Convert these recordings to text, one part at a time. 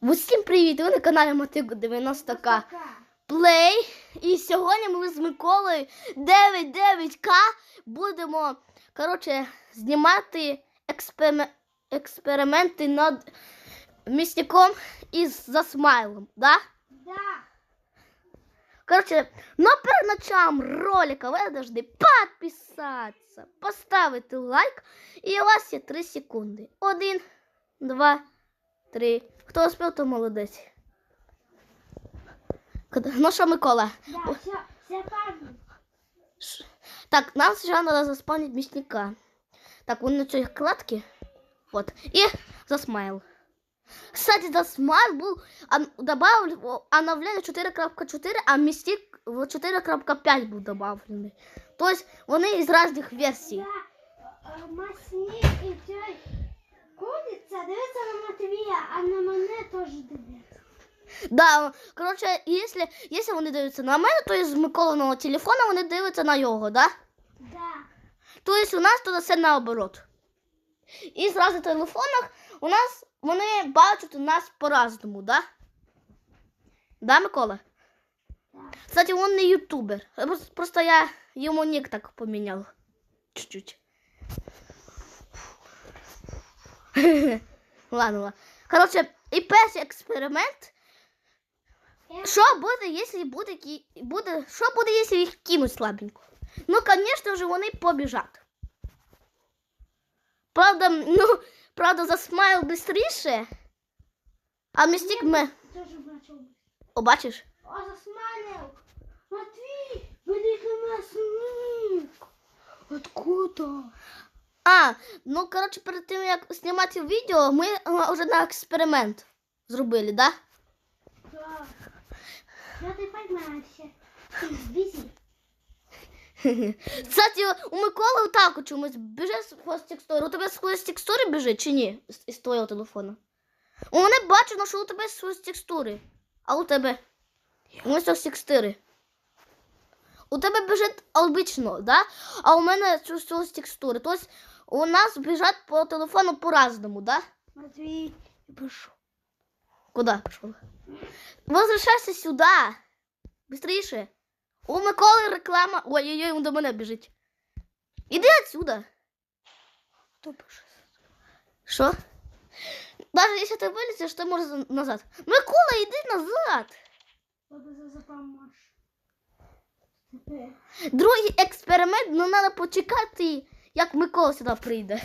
Усім привіт! Ви на каналі Мотику 90К Плей. І сьогодні ми з Миколою 99К будемо коротше, знімати експериме- експерименти над містиком із засмайлом. Да? Да. Коротше, но перед началом ролика ви должны підписатися, поставити лайк, і у вас є 3 секунди. Один, два, три. Хто успів, то молодець. Ну що, Микола? Да, все, все. Ш- Так, нам сначала надо заспавнить мясника. Так, вон на цій кладці. Вот. І засмайл. Кстати, засмайл був а, добавлен, оновлення 4.4, а містик в 4.5 був добавлений. Тобто вони із різних версій. Да, е, цей куниця дивиться на Матвія, а на мене теж дивиться. Да, коротше, якщо, якщо вони дивляться на мене, то з Миколиного телефона вони дивляться на його, да? Да. Тобто у нас тут все наоборот. І з разних телефонах у нас вони бачать нас по-разному, да? Да, Микола? Да. Кстати, он не ютубер. Просто я йому нік так поміняв. Чуть-чуть. ладно, ладно. Коротше, і перший експеримент. Я- Що буде, якщо буде, ки- буде, що буде, якщо їх кинуть слабенько? Ну, звісно ж, вони побіжать. Правда, ну, правда, засмайл швидше, а містик ми. Теж бачив. О, бачиш? О, засмалив. Матвій, великий масник. Откуда? А, ну, коротше, перед тим, як знімати відео, ми е, вже на експеримент зробили, да? Да. Да ти бізі. Кстати, у Миколи так чомусь біжить з текстури. У тебе з текстури біжить чи ні? З, із твого телефону? У мене бачено, що у тебе з текстури. А у тебе? У мене з текстури. У тебе біжить обично, да? А у мене з з текстури. Тобто у нас біжать по телефону по-разному, да? Матвій, я пішов. Куда пішов? Возвращайся сюди. Быстріше. У Миколи реклама. Ой-ой-ой, він до мене біжить. Іди отсюда. Хто пішов? Що? Даже якщо ти вилізеш, ти можеш назад. Микола, іди назад. Другий експеримент, ну треба почекати, як Микола сюди прийде.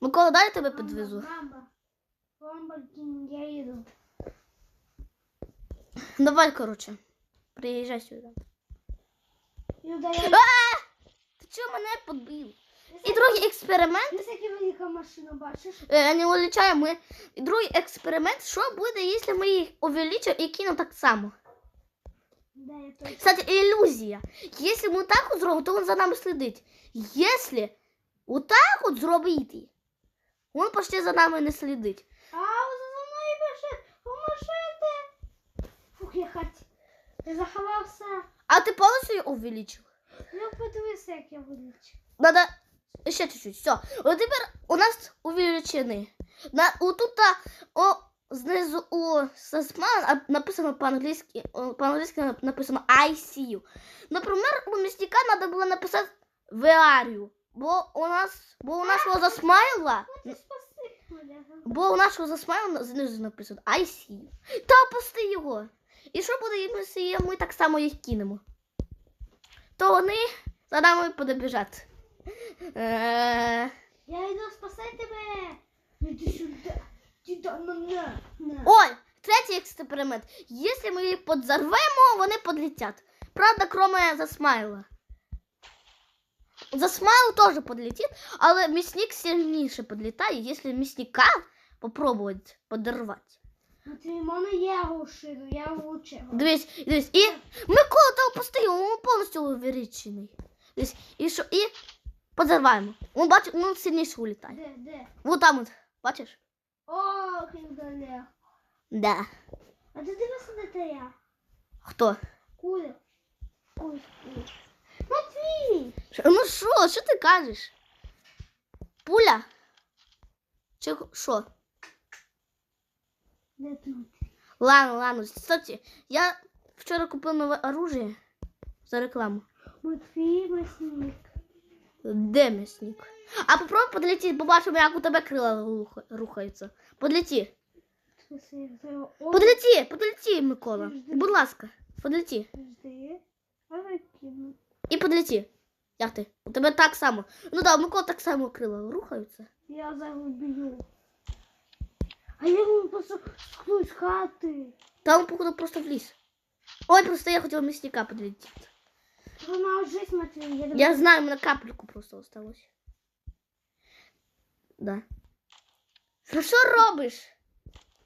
Микола, дай я тебе підвезу. Я їду. Давай, коротше. Приїжджай сюди. Я... А! Ти чого мене підбив? І другий експеримент. Ти всякі велика машина бачиш? Е, не улічаємо. І другий експеримент, що буде, якщо ми їх увеличимо і кинемо так само. Кстати, иллюзия. Если мы так от зробимо, то він за нами слідить. Если отак от зробити, він почти за нами не слідить. А, за мною пише, поможете. Фух, я хать. Я заховався. А ти повністю її увеличив? Ну, подивися, як я вилічу. Надо ще чуть-чуть. Все. От тепер у нас увеличений. На, отут о, знизу у Сасман написано по-англійськи, по-англійськи написано I see you. Наприклад, у містика треба було написати you? Бо у нас, бо у нашого засмайла. Бо у нашого засмайлу знизу написано I see you. Та опусти його. І що буде, якщо ми так само їх кинемо? То вони за нами. Е, Я йду спасати тебе. Ой, третій експеримент. Якщо ми їх подзарвемо, вони подлетять. Правда, кроме засмайла. Засмайл теж подлетить, але місник сильніше подлітає, якщо місника попробувати подорвати. Ну, лучше. Дивись, дивись, і Микола та опусти його, він повністю увеличений. Дивись, і що, і подорваємо. Він бачить, він сильніше улітає. Де, де? Вот там от, бачиш? Ох, як далеко. Да. А ти дивишся, де ти я? Хто? Куля. Куля. Матвій! Ну що, що ти кажеш? Пуля? Чи що? Де тут? Ладно, ладно. Кстати, я вчора купив нове оружие за рекламу. Матвій Масник. Де м'ясник? А попробуй подлети, побачимо, як у тебе крила руха- рухаються. Подлети. О, Подлети, подлети, Микола. Будь ласка, подлети. І подлети. Як ти? У тебе так само. Ну да, у Микола так само крила рухаються. Я загубив. А я йому просто сквозь хати. Там, походу, просто в ліс. Ой, просто я хотіла м'ясника подлетіти. Вже Матвій. Я, Я знаю, мене капельку просто осталось. Да. Ну що робиш?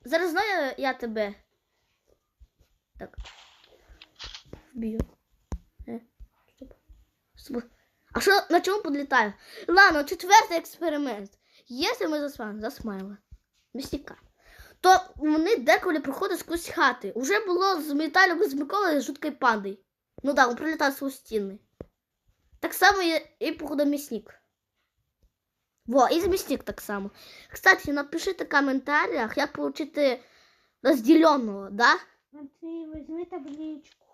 Зараз знаю я тебе. Так. Вб'ю. Стоп. Стоп. А що на чому подлітаю? Ладно, четвертий експеримент. Якщо ми засмаємо, засмаємо містика, то вони деколи проходять сквозь хати. Уже було з Віталіком з Миколою жуткою пандою. Ну так, він прилітав сквозь стіни. Так само є і походу м'ясник. Во, і м'ясник так само. Кстати, напишіть в коментарях, як отримати розділеного, да? Матвій, візьми табличку.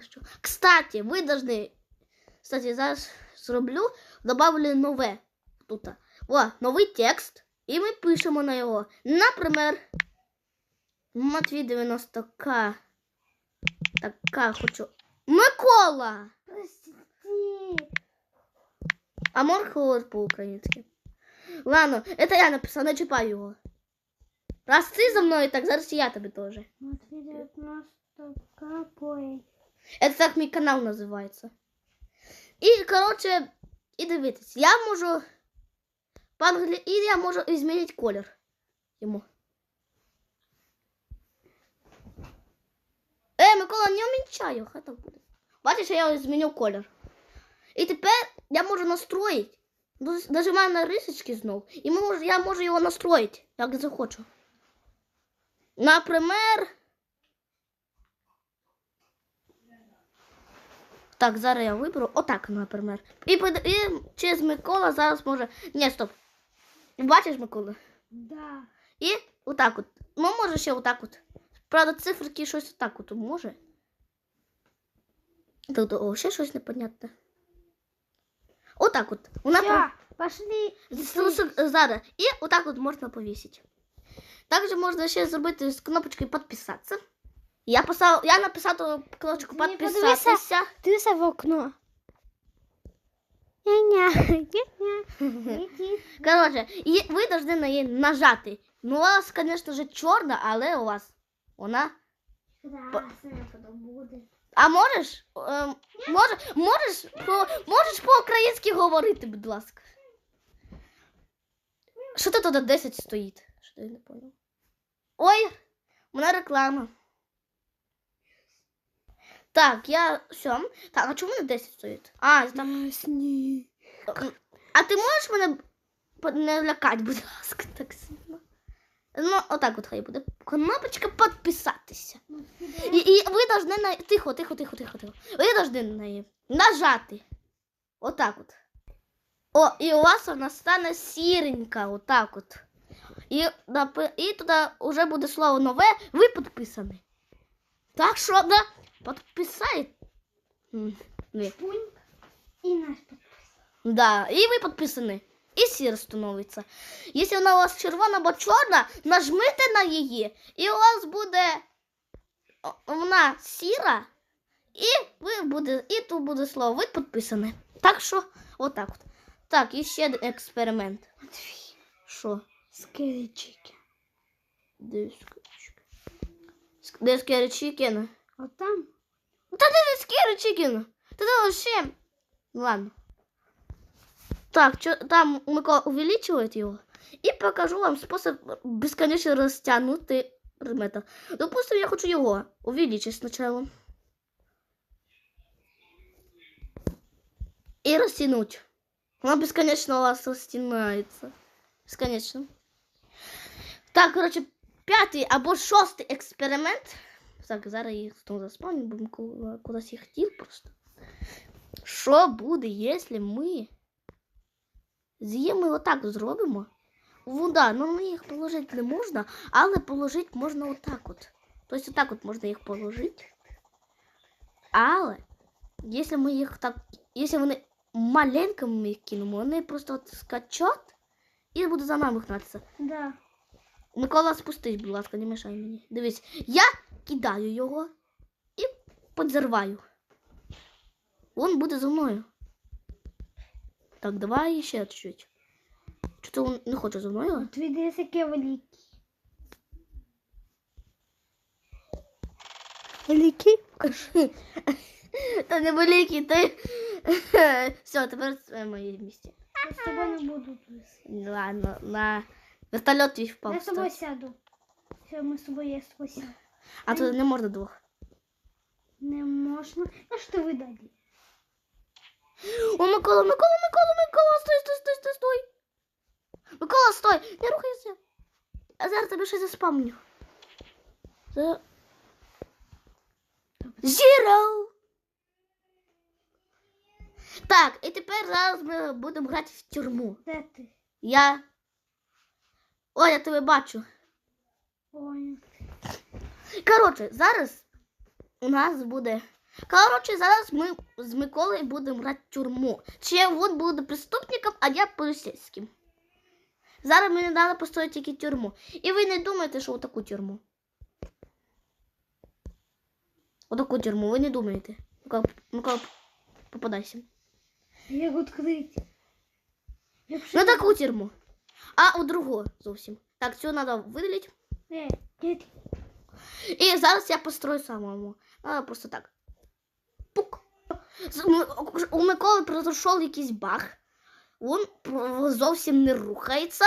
Що? Кстати, ви должны, кстати, зараз зроблю, добавлю нове тут. О, новий текст. І ми пишемо на його. Наприклад, Матвій 90к. Така хочу. Микола! Прости. А можешь говорить по-українськи? Ладно, это я написав, не чіпай його. Раз ти за мною, так зараз і я тобі теж. Матвій 90 капой. Это так мій канал називається. І, коротше, і дивитись, я можу. Пан і я можу змінити колір йому. Е, Микола, не умічай, хай так буде. Бачиш, я змінив колір. І тепер я можу настроїти. Нажимаю на рисочки знов. І ми мож- я можу його настроїти, як захочу. Наприклад. Так, зараз я виберу. Отак, наприклад. І, і через Микола зараз може. Ні, стоп. Бачиш, Микола? Да. І отак от. Ну, може ще отак от. Правда, циферки щось отак от може. Тут о, ще щось непонятне. Отак от. Вона Все, пошли. Зараз. І отак от можна повісити. Також можна ще зробити з кнопочкою підписатися. Я писав, я написав кнопочку підписатися. Дивися в окно. Ня-ня. Ня-ня. Коротше, і ви повинні на її нажати. Ну, у вас, звісно чорна, але у вас вона. Красная потом будет. А можеш? Ем, може, можеш, по, можеш по-українськи говорити, будь ласка. Що тут тут 10 стоїть? Що я не понял. Ой, у мене реклама. Так, я все. Так, а чому не 10 стоїть? А, там. А ти можеш мене не лякати, будь ласка, так. Ну, отак от хай буде. Кнопочка підписатися. І, і ви должны на... Тихо, тихо, тихо, тихо, тихо. Ви должны на неї нажати. Отак от. О, і у вас вона стане сіренька, отак от. І, і туди вже буде слово нове, ви підписані. Так що, да, підписай. М, Пунь. І наш подпис. Да, і ви підписані. І сіра становиться. Якщо вона у вас червона або чорна, нажмите на її, і у вас буде вона сіра, і ви буде, і тут буде слово, ви підписані. Так що, отак от. Так, і ще один експеримент. Що? Скелечики. Де скерчик? Де скерчикен? От там. Та де скерчикен? Та це вообще... Ладно. Так, чё, там Микола увеличивает его. И покажу вам способ бесконечно растянути предмета. Допустим, я хочу его увеличить сначала. И растянуть. Она бесконечно у вас растянается. Бесконечно. Так, короче, п'ятий або шостий експеримент. Так, зараз їх знову заспавню, Микола кудись їх хотів просто. Що буде, якщо ми з'їмо отак зробимо? Ну да, ну їх положити не можна, але положити можна отак от. Тобто отак от можна їх положити. Але якщо ми їх так, якщо вони маленькими ми їх кинемо, вони просто от скачуть і будуть за нами гнатися. Да. Микола, спустись, будь ласка, не мешай мені. Дивись, я кидаю його і подзерваю. Він буде за мною. Так, давай ще чуть-чуть. Чи він не хоче за мною? Твій десь яке великий. Великий? Покажи. Та не великий, ти. Все, тепер це моє місце. Я з тобою не буду плисати. Ладно, на вертольот твій впав. Я з тобою кстати. сяду. Все, ми з тобою, я з тобою сяду. А тут не можна двох. Не можна. А що ви далі? О, Микола, Микола, Микола, Микола, стой, стой, стой, стой, стой. Микола, стой, не рухайся. Я зараз тебе щось заспамню. Це... Zero. Так, і тепер зараз ми будемо грати в тюрму. Де ти? Я. О, я тебе бачу. Ой. Коротше, зараз у нас буде. Коротше, зараз ми з Миколою будемо грати тюрму. Чи він буде преступником, а я поліцейським. Зараз мені треба построїти тільки тюрму. І ви не думаєте, що отаку тюрму. Отаку тюрму, ви не думаєте. Микола, попадайся. Як відкрити? Ну таку тюрму. А у другу зовсім. Так, цю треба видалити. Е. І зараз я построю самому. А, просто так. Пук. У Миколи пройшов якийсь баг. Він зовсім не рухається.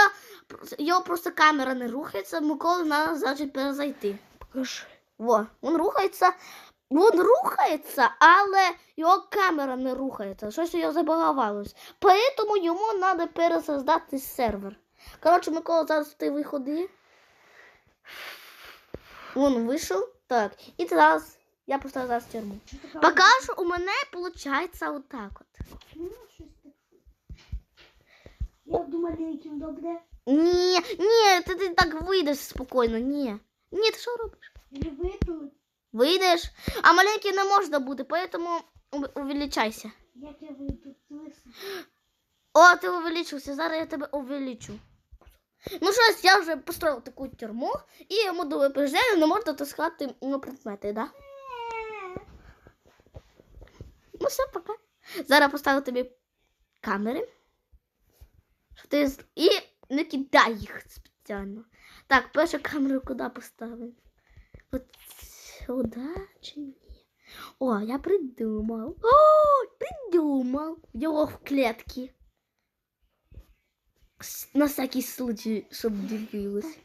Його просто камера не рухається. Миколи треба значить перезайти. Покажи. Во, він рухається. Він рухається, але його камера не рухається. Щось його забагавалось. Тому йому треба пересоздати сервер. Коротше, Микола зараз ти виходи. Він вийшов. Так. І зараз я просто зараз в тюрму. Поки що у мене виходить отак от. Я думала, яким добре. Ні, ні, ти, ти так вийдеш спокійно. Ні. Ні, ти що робиш? Я вийду. Вийдеш. А маленький не можна бути, тому ув- увеличайся. Як я вийду? Лиса. О, ти увеличився, зараз я тебе увеличу. Ну щось, я вже построїв таку тюрму, і йому до випреждення не можна таскати ну, предмети, да? Ну все, пока. Зараз поставлю тобі камери. Щоб ти... І не кидай їх спеціально. Так, першу камеру куди поставимо? От сюди чи ні? О, я придумав. О, придумав. Його в клітки. На всякий случай, щоб дивилось.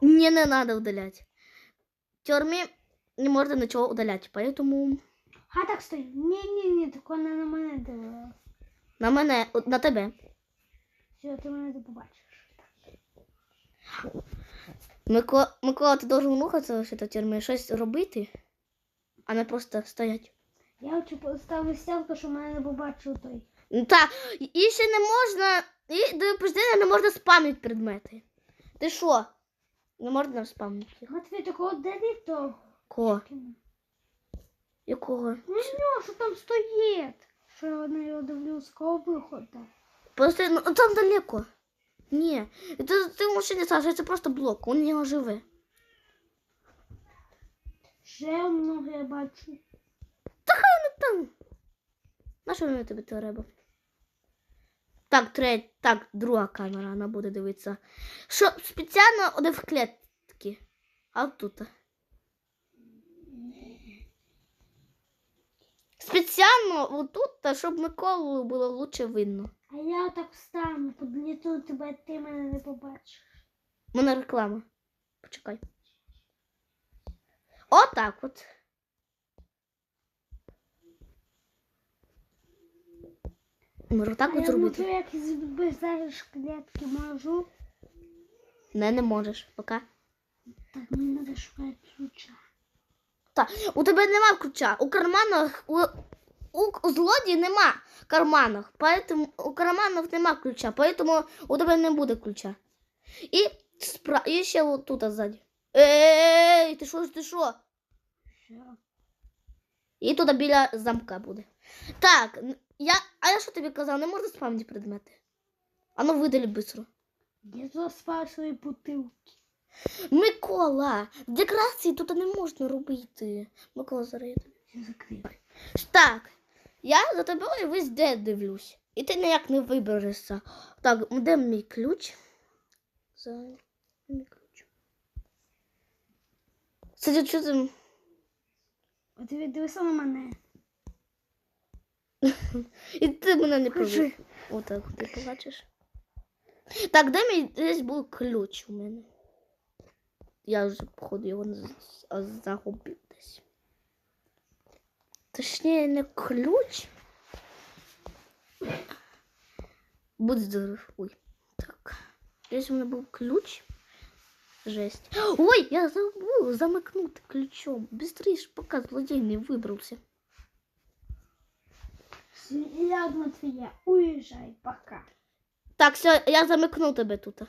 Мне не надо удалять. В тюрмі не можна нічого удалять, поэтому А так стой. Ні, ні, ні, так вона на мене дивилась. на мене, от на тебе. Все, ти мене не побачиш. Микола, Микола, ти должен рухатися в тюрмі, щось робити, а не просто стоять. Я хочу поставити стілку, щоб мене не побачив той. Ну, Та, і ще не можна, і до випустення не можна спамити предмети. Ти що? Не можна спамити їх. Матвій, такого далі того. Кого? Якого? Ну, що, що там стоїть? Що я на його дивлюсь, кого виходу? Просто ну, там далеко. Ні. Ти, ти можеш не Саша, це просто блок, він не живе. Ще много я бачу. Там. На що мені тобі треба? Так, третя, так, друга камера, вона буде дивитися. Що спеціально один в клітки. А тут. Спеціально отут, та щоб Миколу було лучше видно. А я отак встану, подліту тебе, ти мене не побачиш. У мене реклама. Почекай. Отак от. Може так а от я зробити? можу як з- без клітки можу. Не, не можеш. Пока. Так, мені треба шукати ключа Так, у тебе нема ключа. У карманах у у, у злодії нема карманів, поэтому у карманів нема ключа, поэтому у тебе не буде ключа. І, спра... і ще от тут ззаді. Ей, ти що, ти що? Що? І тут біля замка буде. Так, н- я. А я що тобі казав, не можна спамити предмети. А ну видалі быстро. Я заспав свої бутилки. Микола, декорації тут не можна робити. Микола, зараз. Закрив. Так, я за тобою весь день дивлюсь. І ти ніяк не виберешся. Так, де мій ключ? За мій ключ. Кстати, що ти... От ви дивися на мене. І ти мене не Кажи. Отак, ти побачиш. Так, де мій десь був ключ у мене? Я вже, походу, його загубив десь. Точніше, не ключ. Будь здоров. Ой. Так. Десь у мене був ключ. Жесть. Ой, я забув замикнути ключом. Быстріше, поки злодій не вибрався. Ладно, твоя. Уїжджай, пока. Так, все, я замикну тебе тут.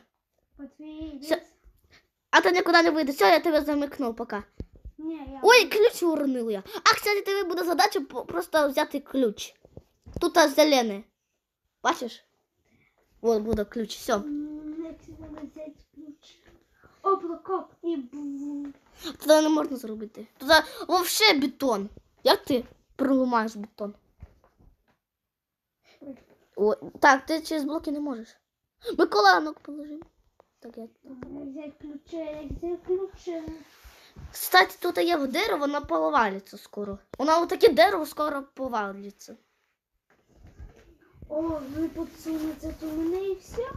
Ліс- А ти нікуди не вийдеш. Все, я тебе замикнув пока. Ні, я... Ой, ключ уронив я. А, кстати, тобі буде задача просто взяти ключ. Тут а, зелений. Бачиш? Вот буде ключ. Все. Облакоп і. Туди не можна зробити. Туди вовше бетон. Як ти проламаєш бетон? О, так, ти через блоки не можеш. Микола, ну положи. Так, я. Ключі. Кстати, тут є в дерево, воно повалиться скоро. Воно таке дерево скоро повалиться. О, ви подсунете до мене і все?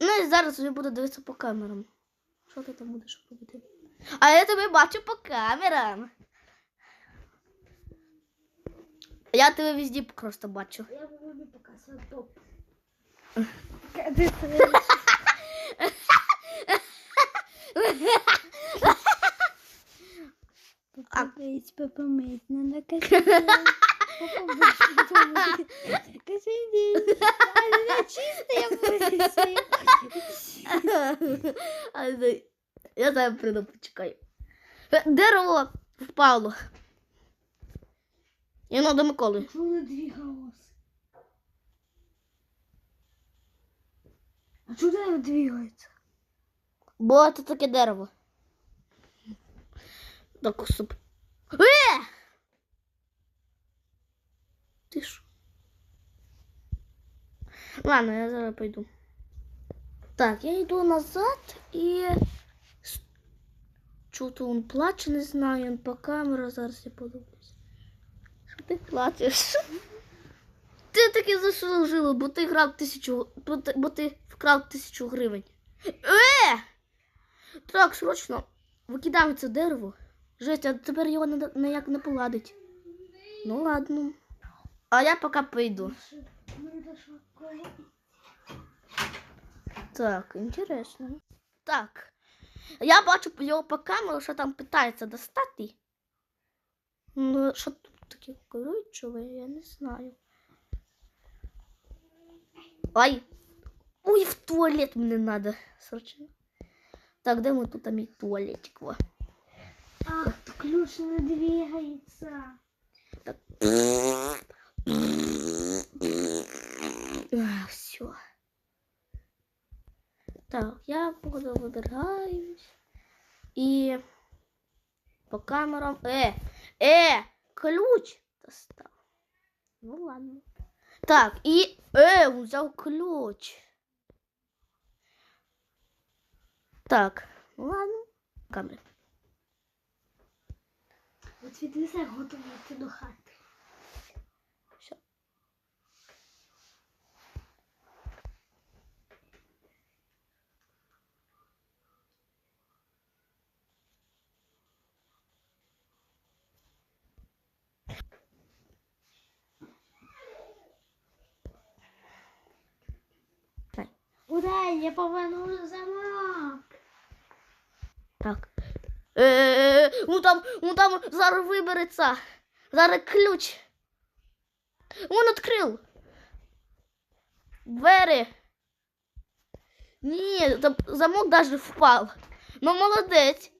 Ну і зараз вже буду дивитися по камерам. Що ти там будеш робити? А я тебе бачу по камерам. Я тебе везде просто бачу. Я буду показувати? Попомить, попомить, надо косить. Косить. Она чистая будет. Я зараз прийду, почекай. Дерево впало. І воно до Миколи. Воно двигалось. А что оно двигается? Бо це таке дерево. Так, суп. Е! Ти що? Ладно, я зараз пойду. Так, я йду назад і. Чого-то він плаче, не знаю, він по камеру зараз я подивлюсь. Що ти плачеш? Ти таки заслужила, бо ти грав тисячу. Бо ти, вкрав тисячу гривень. Е! Так, срочно викидаємо це дерево. Жесть, а тепер його ніяк не поладить. Ну ладно. А я поки пойду. Так, інтересно. Так. Я бачу його по камеру, що там питається достати. Ну, що тут таке коричневе, я не знаю. Ай! Ой, в туалет мені надо. Срочно. Так, де ми тут а мій туалетик? Во. Ах, то ключ не двигается. Так. Все. Так, я буду вибираюсь. І по камерам. Е! Е! Ключ достав. Ну ладно. Так, і. Е, взяв ключ. Так, ладно. камера. От відвіса готувати до хати. Все. Ура, я повернула замок. Так. Е, ну там, ну там зараз вибереться. Зараз ключ. Он відкрив. Двері. Ні, замок даже впав. Ну молодець.